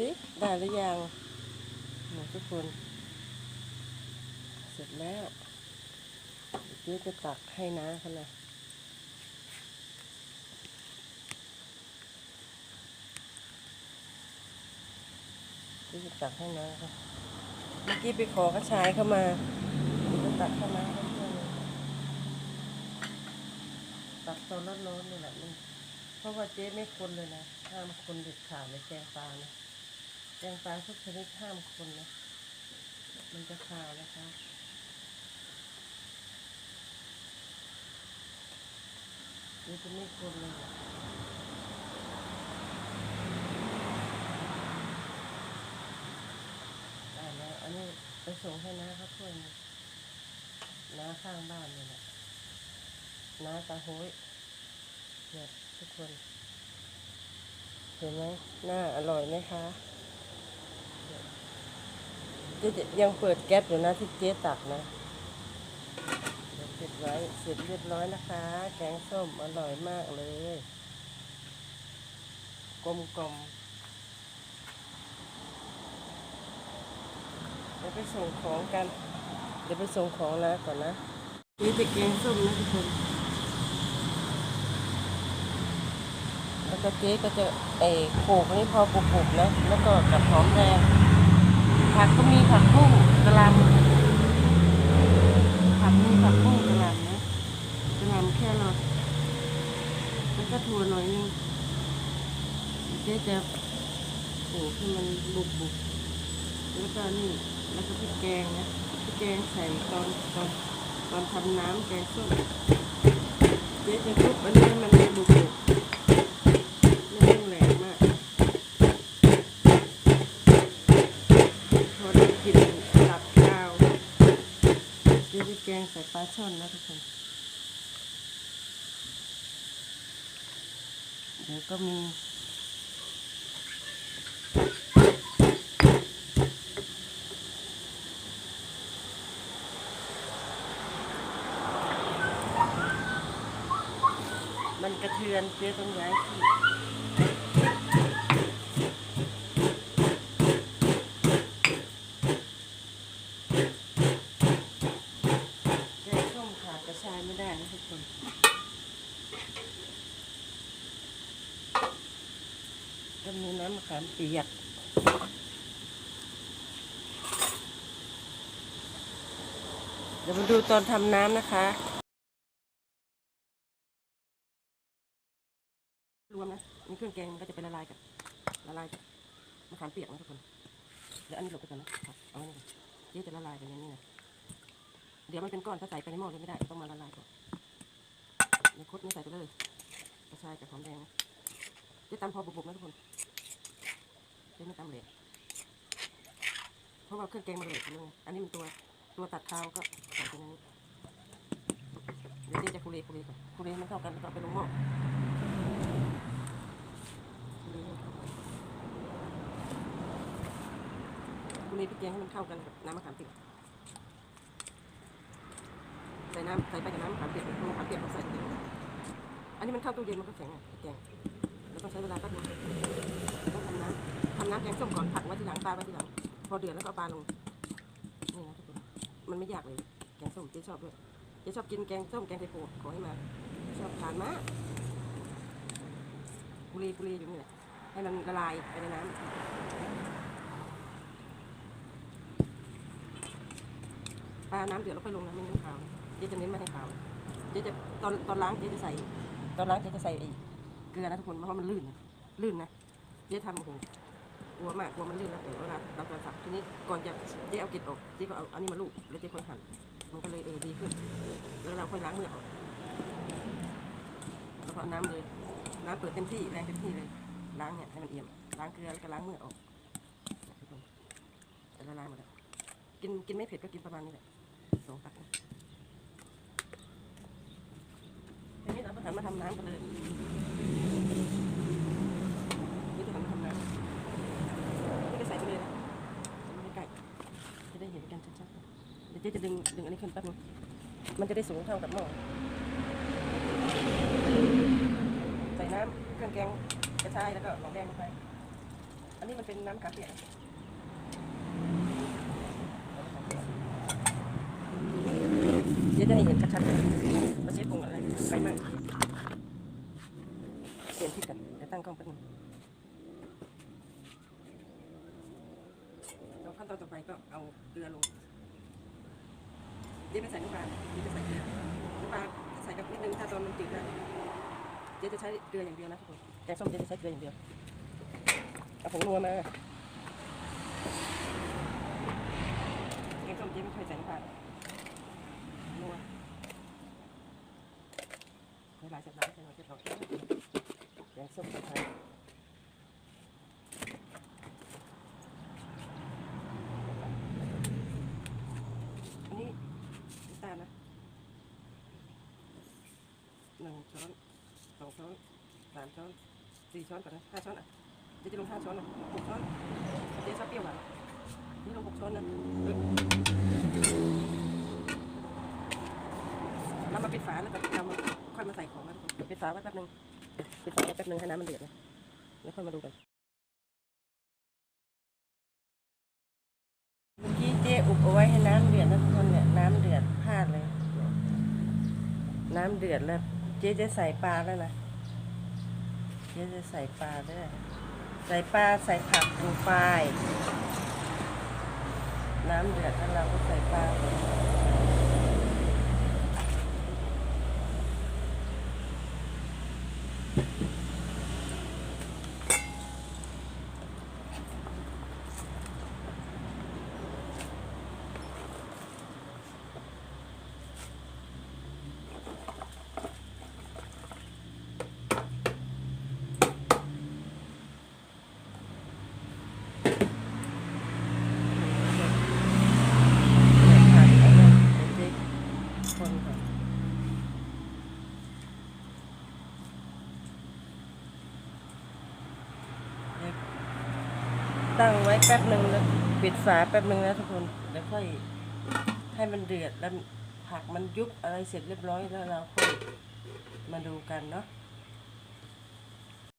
สิได้หรือยังหนูทุกคน เสร็จแล้วเดี๋ยวจ๊จะตักให้นะเขานะเจ๊จะตักให้นะคะเมื่อกี้ไปขอกระชายเข้ามาเดี๋ยวจะตักให้นะให้เพื่อนเลยตักตอนร้อนๆนี่แหละนี่เพราะว่าเจ๊ไม่คนเลยนะห้ามคนเด็ดขาดเลยแกงปลานะ แกงปลาทุกชนิดห้ามคนนะ มันจะขาวนะคะนี่จะไม่คนเลยได้แล้วอันนี้ไปส่งให้น้าเขาถ้วยนึงน้าข้างบ้านนี่แหละน้าตาโห้ยเนี่ยทุกคน เห็นไหมหน้าอร่อยไหมคะ ยังเปิดแก๊สอยู่นะที่เจ๊ตักนะเดี๋ยวเก็บไว้เสร็จเรียบร้อยนะคะ แกงส้มอร่อยมากเลย กลมกลมเดี๋ยวไปส่งของกัน เดี๋ยวไปส่งของนะก่อนนะนี่จะแกงส้มนะทุกคนแล้วก็เจ๊ก็จะเออโขกนี่พอปุกๆนะ แล้วก็กับหอมแดง ผักก็มีผักบุ้งกะหล่ำผักมีผักบุ้งกะหล่ำนะกะหล่ำแค่รอแล้วก็ถั่วหน่อยนึงเจ๊จะโขลกให้มันบุบบุบแล้วก็นี่แล้วก็พริกแกงนะพริกแกงใส่ตอนตอนตอนทำน้ำแกงส้มเจ๊จะคลุกอันนี้ให้มันบุบบุบๆไม่ต้องแหลมมาก พอได้กลินตับข้าว เดี๋ยวจะแกงใส่ปลาช่อนนะทุกคน เดี๋ยวก็มีมันกระเทือนเจ๊ต้องย้ายที่ แกงส้มขาดกระชาย ได้นะทุกคนก็มีน้ำมะขามเปียกเดี๋ยวมาดูตอนทำน้ำนะคะ รวมนะนี่เครื่องแกงมันก็จะเป็นละลายกับละลายกับมะขามเปียกนะทุกคน เดี๋ยวอันนี้หลบไปก่อนนะครับเอาไว้นี่ก่อนเจ๊จะละลายไปในนี้นะ เดี๋ยวมันเป็นก้อนถ้าใส่ไปในหม้อเลยไม่ได้ต้องมาละลายก่อนในคดนี่ใส่ไปเลยกระชายกับหอมแดงจะตำพอบุบๆนะทุกคนจะไม่ตำเหลวเพราะว่าเครื่องแกงมันเหลวเลยอันนี้มันตัวตัวตัดข้าวก็ใส่ไปในนี้เดี๋ยวเจ๊จะคุเรคุเรก่อนคุเรมันเข้ากันแล้วก็เอาไปลงหม้อคุเรให้เข้ากันคุเรพริกแกงให้มันเข้ากันกับน้ำมะขามเปียก ส่น้ำใส่ไปกับน้ำมะขามเปียกมะขามเปียกเราใส่ไปเลยอันนี้มันเข้าตู้เย็นมันก็แข็งอะแกงแล้วก็ใช้เวลาแป๊บนึงต้องทำน้ำทำน้ำแกงส้มก่อนผักไว้ทีหลังปลาไว้ทีหลัง พอเดือดแล้วก็ปลาลงนี่นะทุกคนมันไม่ยากเลยแกงส้มเจ๊ชอบด้วยเจ๊ชอบกินแกงส้มแกงไทโพขอให้มาชอบทานมากกุลีกุลีอยู่นี่แหละให้มันละลายไปในน้ำปลาน้ำเดือดแล้วค่อยลงนะไม่งั้นขาว เจ๊จะเน้นไม่ให้ขาวเจ๊จะตอนตอนล้างเจ๊จะใส่ ตอนล้างเจ๊จะใส่ไอ้เกลือนะทุกคนเพราะมันลื่นนะลื่นนะเจ๊ทำโอ้โหกลัวมากกลัวมันลื่นนะเดี๋ยวเวลาเราจะสับทีนี้ก่อนจะเจ๊เอาเกล็ดออกเจ๊ก็เอาอันนี้มาลูบแล้วเจ๊ค่อยหั่นมันก็เลยเออดีขึ้น แล้วเราค่อยล้างมือออกแล้วก็น้ำเลยน้ำเปิดเต็มที่แรงเต็มที่เลย ล้างเนี่ยให้มันเอี่ยมล้างเกลือแล้วก็ล้างมือออกทุกคนจะละลายหมดแล้วกินกินไม่เผ็ดก็กินประมาณนี้แหละสองตักนะ ทีนี้เราก็ หันมาทำน้ำกันเลยนี่จะหันมาทำน้ำนี่ก็ใส่ไปเลยนะใส่ไกล้ๆจะได้เห็นกันชัดๆเดี๋ยวเจ๊จะดึงดึงอันนี้ขึ้นแป๊บนึงมันจะได้สูงเท่ากับหม้อใส่น้ำเครื่องแกงกระชายแล้วก็หอมแดงลงไป อันนี้มันเป็นน้ำกาเปียกเดี๋ยวจะให้เห็นชัดๆเลยว่าเชฟปรุงอะไรไปมั่งเปลี่ยน ที่กันเดี๋ยวตั้งกองแป๊บนึงแล้วขั้นตอนต่อไปก็เอาเกลือลงเดี๋ยวไปใส่น้ำปลาเดี๋ยวจะใส่เกลือน้ำปลาใส่กับนิดนึงถ้าตอนมันจืดแล้วเดี๋ยวจะใช้เกลืออย่างเดียวนะทุกคนแกงส้มเดี๋ยวจะใช้เกลืออย่างเดียวเอาผงนัวมาแกงส้มเจ๊ไม่ค่อยใส่น้ำปลานัวไม่หลายสัปดาห์ใช่ไหมเจ๊บอก ส้มไทยอันนี้น้ำตาลนะหนึ่งช้อนสองช้อนสามช้อนสี่ช้อนก่อนนะห้าช้อนอะเดี๋ยวจะลงห้าช้อนนะหกช้อนเจ๊ชอบเปรี้ยวหวานนี่ลงหกช้อนนะเออเรามาปิดฝาแล้วก็เรามาค่อยมาใส่ของนะปิดฝาไว้แป๊บนึง ปิดฝาไว้แป๊บนึงให้น้ำมันเดือดนะแล้วค่อยมาดูกันเมื่อกี้เจ๊อุบเอาไว้ให้น้ำเดือดนะทุกคนเนี่ยน้ำเดือดพลาดเลย น้ำเดือดแล้ว เจ๊จะใส่ปลาแล้วนะเจ๊จะใส่ปลาด้วยใส่ปลาใส่ผักลงไปน้ำเดือดแล้วเราก็ใส่ปลาลงไปผักเอาไว้เดี๋ยวเจ๊คนก่อนเดี๋ยว ตั้งไว้แป๊บหนึ่งแล้วปิดฝาแป๊บหนึ่งนะทุกคนแล้วค่อยให้มันเดือดแล้วผักมันยุบอะไรเสร็จเรียบร้อยแล้วเราค่อยมาดูกันเนาะ